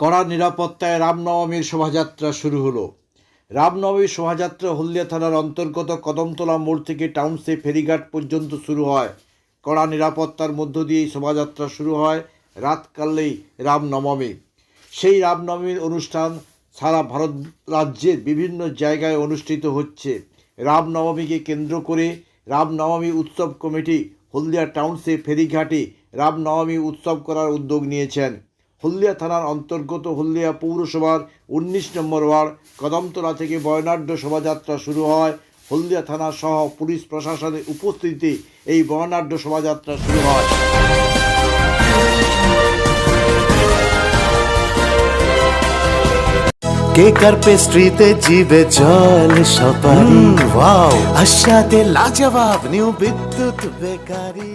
কড়া নিরাপত্তায় রামনবমীর শোভাযাত্রা শুরু হলো। রামনবমীর শোভাযাত্রা হলদিয়া থানার অন্তর্গত কদমতলা মোড় থেকে টাউনশিপ ফেরিঘাট পর্যন্ত শুরু হয়। কড়া নিরাপত্তার মধ্য দিয়েই শোভাযাত্রা শুরু হয় রাত কালেই রামনবমী। সেই রামনবমীর অনুষ্ঠান সারা ভারত রাজ্যের বিভিন্ন জায়গায় অনুষ্ঠিত হচ্ছে। রামনবমীকে কেন্দ্র করে রামনবমী উৎসব কমিটি হলদিয়া টাউনশিপ ফেরিঘাটে রামনবমী উৎসব করার উদ্যোগ নিয়েছেন। হলদিয়া থানার অন্তর্গত হলদিয়া পৌরসভার উনিশ নম্বর ওয়ার্ড কদমতলা থেকে বর্ণাঢ্য শোভাযাত্রা শুরু হয়। হলদিয়া থানা সহ পুলিশ প্রশাসনের উপস্থিতিতে এই বর্ণাঢ্য শোভাযাত্রা শুরু হয়। কেক আর পেস্ট্রিতে জিবে জল সপারি ওয়াও। আশাতে লাজবাব new Bidyut bakery.